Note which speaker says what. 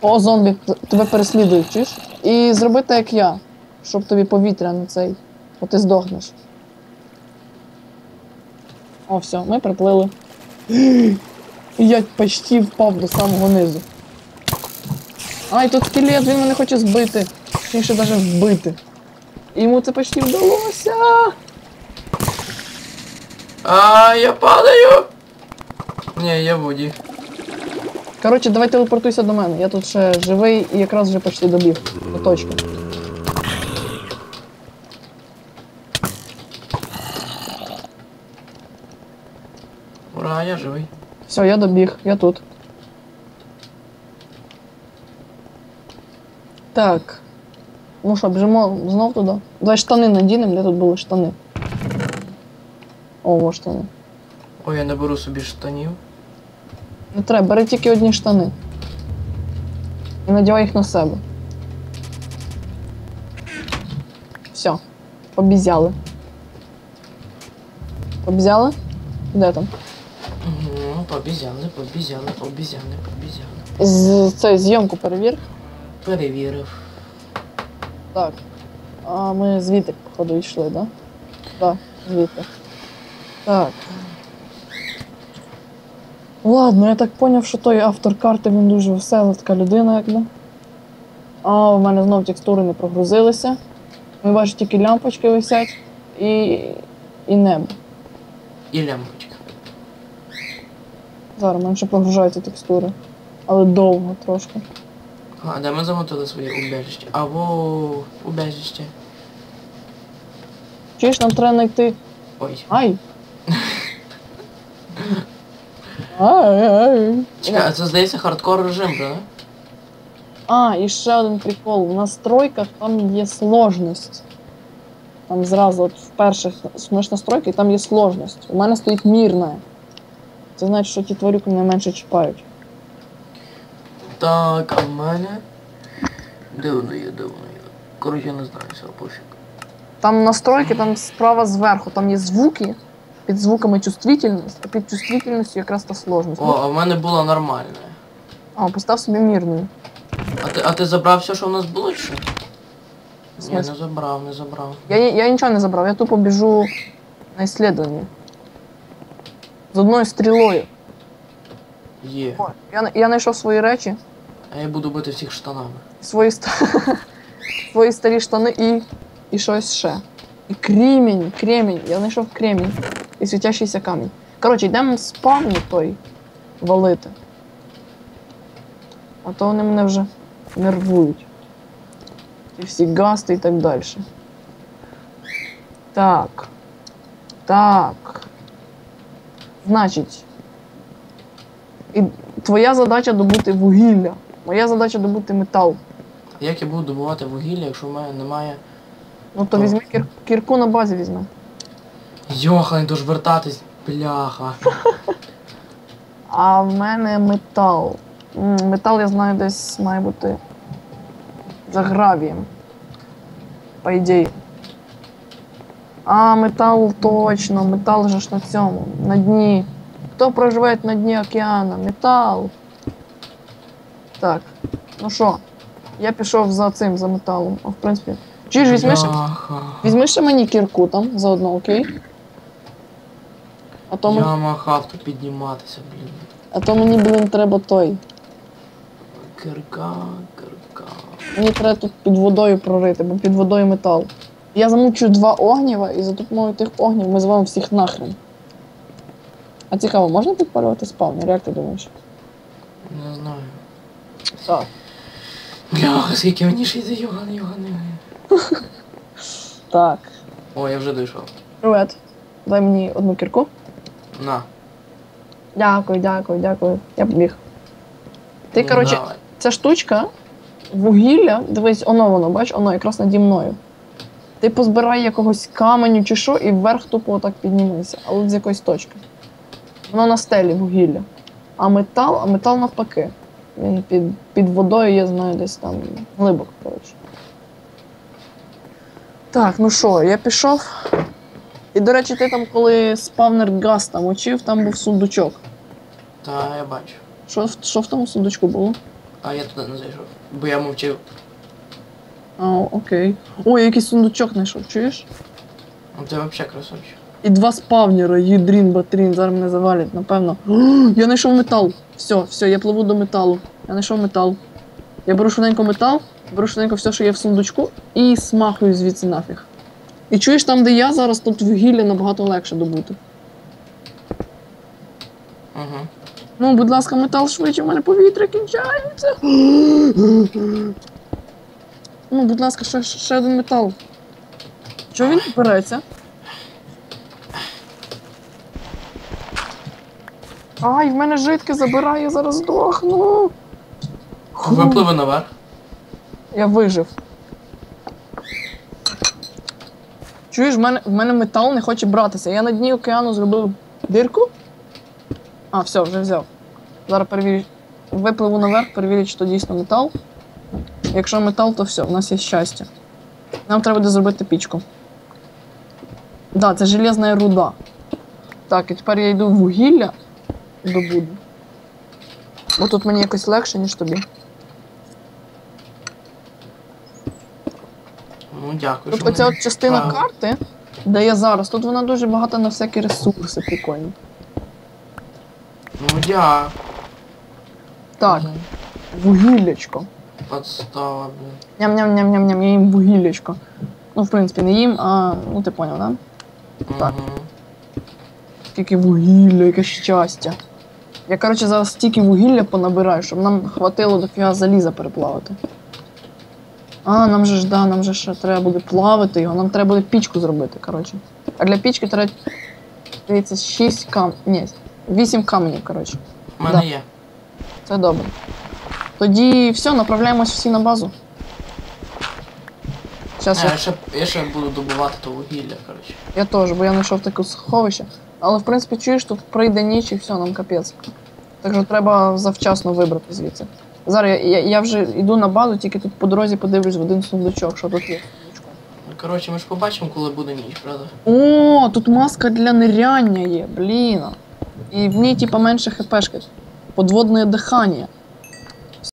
Speaker 1: О, зомбі, тебе переслідують, чуєш? І зроби так, як я, щоб тобі повітря на цей, бо ти здохнеш. О, все, ми приплили. Я почти впав до самого низу. Ай, тут скелет, він мене хоче збити. Точніше, навіть вбити. Йому це почти вдалося.
Speaker 2: А, я падаю! Ні, я в воді.
Speaker 1: Коротше, давай телепортуйся до мене. Я тут ще живий і якраз вже почти добіг до точки.
Speaker 2: Ура, я живий.
Speaker 1: Все, я добіг, я тут. Так. Ну що, біжимо знов туди. Давай штани надінемо, де тут були штани. О, во штани.
Speaker 2: Ой, я не беру собі штанів.
Speaker 1: Не треба, бери тільки одні штани. І надівай їх на себе. Все. Побізяли. Побізяли? Де там?
Speaker 2: Угу, побізяли, побізяли, побізяли, побізяли.
Speaker 1: З цей зйомку перевір.
Speaker 2: Перевірив.
Speaker 1: Так. А ми звідти, походу, йшли, да? Так, звідти. Так. Ладно, я так поняв, що той автор карти він дуже весела така людина, якби. А, у мене знов текстури не прогрузилися. Ми бачу, тільки лямпочки висять і. і небо.
Speaker 2: І лямпочка.
Speaker 1: Зараз у мене прогружаються текстури. Але довго трошки.
Speaker 2: А, де ми замотили своє убежище? Або убежище.
Speaker 1: Чуєш, нам треба знайти.
Speaker 2: Ой.
Speaker 1: Ай! Ай, ай.
Speaker 2: Чекай, а це здається хардкор режим, правда?
Speaker 1: А, і ще один прикол. В настройках там є сложність. Там зразу от в перших смеш настройки там є сложність. У мене стоїть мірна. Це значить, що ті тварюки мене менше чіпають.
Speaker 2: Так, а в мене. Де воно є, де воно є? Коротше, я не знаю, все, пофіг.
Speaker 1: Там настройки, там справа зверху, там є звуки. Під звуками чувствительність, а під чувствительністю якраз та сложність.
Speaker 2: О, а в мене було нормальне.
Speaker 1: А, постав собі мірною.
Speaker 2: А ти, а ти забрав все, що в нас було, чи? Ні, не забрав, не забрав.
Speaker 1: Я, я нічого не забрав, я тупо біжу на іслідування. З одною стрілою.
Speaker 2: Є.
Speaker 1: О, я, я знайшов свої речі.
Speaker 2: А я буду бити всіх штанами.
Speaker 1: свої, ста... свої старі штани і. і щось ще. І кремінь, кремінь. Я знайшов кремінь. І світящийся камінь. Коротше, йдемо в спавні той валити. А то вони мене вже нервують. І всі гасти і так далі. Так. Так. Значить. І твоя задача добути вугілля. Моя задача добути метал.
Speaker 2: Як я буду добувати вугілля, якщо в мене немає.
Speaker 1: Ну то
Speaker 2: Так.
Speaker 1: візьми кір... кірку на базі візьми.
Speaker 2: Йоха, не дуже вертатись, бляха.
Speaker 1: А в мене метал. М, Метал, я знаю, десь має бути за гравієм. По ідеї. А, метал точно, метал же ж на цьому, на дні. Хто проживає на дні океану? Метал. Так. Ну що, я пішов за цим, за металом. А в принципі. Чи ж візьми ще,
Speaker 2: Бляха.
Speaker 1: візьми ще мені кірку там заодно, окей? А то, ми-
Speaker 2: Я махав тут підніматися, блін.
Speaker 1: а то мені, блін, треба той.
Speaker 2: Кирка, кирка.
Speaker 1: Мені треба тут під водою прорити, бо під водою метал. Я замучу два огніва, і за допомогою тих огнів ми з вами всіх нахрен. А цікаво, можна підпалювати спавнер, як ти думаєш?
Speaker 2: Не знаю.
Speaker 1: Так.
Speaker 2: Бляха, скільки мені ще йде Йоган, Йоган, Йоган.
Speaker 1: Так.
Speaker 2: О, я вже дійшов.
Speaker 1: Привет. Дай мені одну кірку.
Speaker 2: На.
Speaker 1: Дякую, дякую, дякую. Я побіг. Ти,
Speaker 2: Ну,
Speaker 1: коротше,
Speaker 2: давай.
Speaker 1: ця штучка, вугілля, дивись, оно воно, бач, оно якраз наді мною. Ти позбирай якогось каменю чи що, і вверх тупо отак піднімися, але з якоїсь точки. Воно на стелі вугілля. А метал, а метал навпаки. Він під, під водою, я знаю, десь там глибоко, коротше. Так, ну що, я пішов. І, до речі, ти там, коли спавнер газ там учив, там був сундучок.
Speaker 2: Та я бачу.
Speaker 1: Що, в- що в тому сундучку було?
Speaker 2: А я туди не зайшов. Бо я мовчив.
Speaker 1: А, окей. О, я якийсь сундучок знайшов, чуєш?
Speaker 2: Ну це взагалі красавчик.
Speaker 1: І два спавнера, їдрін, батрін, зараз мене завалять, напевно. Я знайшов метал. Все, все, я пливу до металу. Я знайшов метал. Я беру швиденько метал, беру швиденько все, що є в сундучку, і смахую звідси нафіг. І чуєш, там, де я зараз, тут вугілля набагато легше добути.
Speaker 2: Угу.
Speaker 1: Ну, будь ласка, метал швидше, в мене повітря кінчається. Ну, будь ласка, ще, ще один метал. Чого він береться? Ай, в мене жидке забирає, я зараз здохну.
Speaker 2: Випливи наверх.
Speaker 1: Я вижив. Чуєш, в мене, в мене метал не хоче братися. Я на дні океану зробив дирку. А, все, вже взяв. Зараз перевірю. Випливу наверх, перевірю, чи то дійсно метал. Якщо метал, то все, у нас є щастя. Нам треба буде зробити пічку. Так, да, це железна руда. Так, і тепер я йду в вугілля добуду. Бо тут мені якось легше, ніж тобі.
Speaker 2: Ну дякую.
Speaker 1: Тут
Speaker 2: що
Speaker 1: оця от частина
Speaker 2: вправив.
Speaker 1: карти, де я зараз, тут вона дуже багата на всякі ресурси прикольні.
Speaker 2: Ну дякую.
Speaker 1: Так, вугіллячко.
Speaker 2: Подстава, блін.
Speaker 1: Ням-ням-ням-ням-ням, я їм вугіллячко. Ну, в принципі, не їм, а ну ти поняв, да? Так.
Speaker 2: Мгм.
Speaker 1: Скільки вугілля, яке щастя. Я, коротше, зараз стільки вугілля понабираю, щоб нам хватило до фіга заліза переплавити. А, нам же ж, да, нам же ще треба буде плавити його, нам треба буде пічку зробити, коротше. А для пічки треба, дивіться, 6 кам... Ні, 8 каменів, коротше.
Speaker 2: У мене
Speaker 1: Да.
Speaker 2: є.
Speaker 1: Це добре. Тоді все, направляємось всі на базу. Зараз
Speaker 2: А,
Speaker 1: я,
Speaker 2: я, ще, я ще буду добувати то вугілля, коротше.
Speaker 1: я теж, бо я знайшов таке сховище. Але в принципі чуєш, тут прийде ніч і все, нам капець. Так що треба завчасно вибрати звідси. Зараз я, я, вже йду на базу, тільки тут по дорозі подивлюсь в один сундучок, що тут є.
Speaker 2: Ну, коротше, ми ж побачимо, коли буде ніч, правда?
Speaker 1: О, тут маска для ниряння є, блін. І в ній, типа, менше хпшки. Подводне дихання.